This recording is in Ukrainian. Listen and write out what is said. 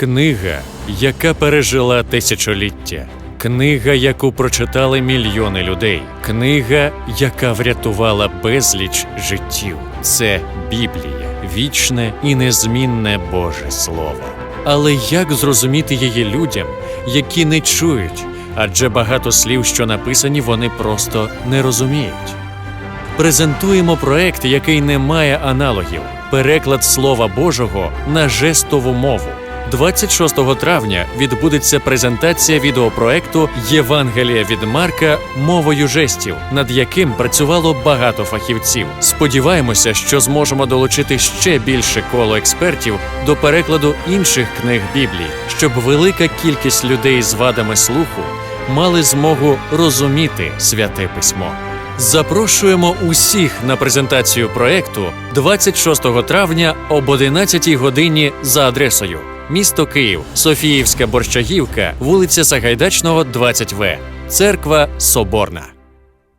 Книга, яка пережила тисячоліття. Книга, яку прочитали мільйони людей. Книга, яка врятувала безліч життів. Це Біблія, вічне і незмінне Боже Слово. Але як зрозуміти її людям, які не чують? Адже багато слів, що написані, вони просто не розуміють. Презентуємо проект, який не має аналогів. Переклад Слова Божого на жестову мову. 26 травня відбудеться презентація відеопроекту Євангелія від Марка мовою жестів, над яким працювало багато фахівців. Сподіваємося, що зможемо долучити ще більше коло експертів до перекладу інших книг Біблії, щоб велика кількість людей з вадами слуху мали змогу розуміти святе письмо. Запрошуємо усіх на презентацію проекту 26 травня об 11 годині за адресою місто Київ, Софіївська Борщагівка, вулиця Сагайдачного, 20В, Церква Соборна.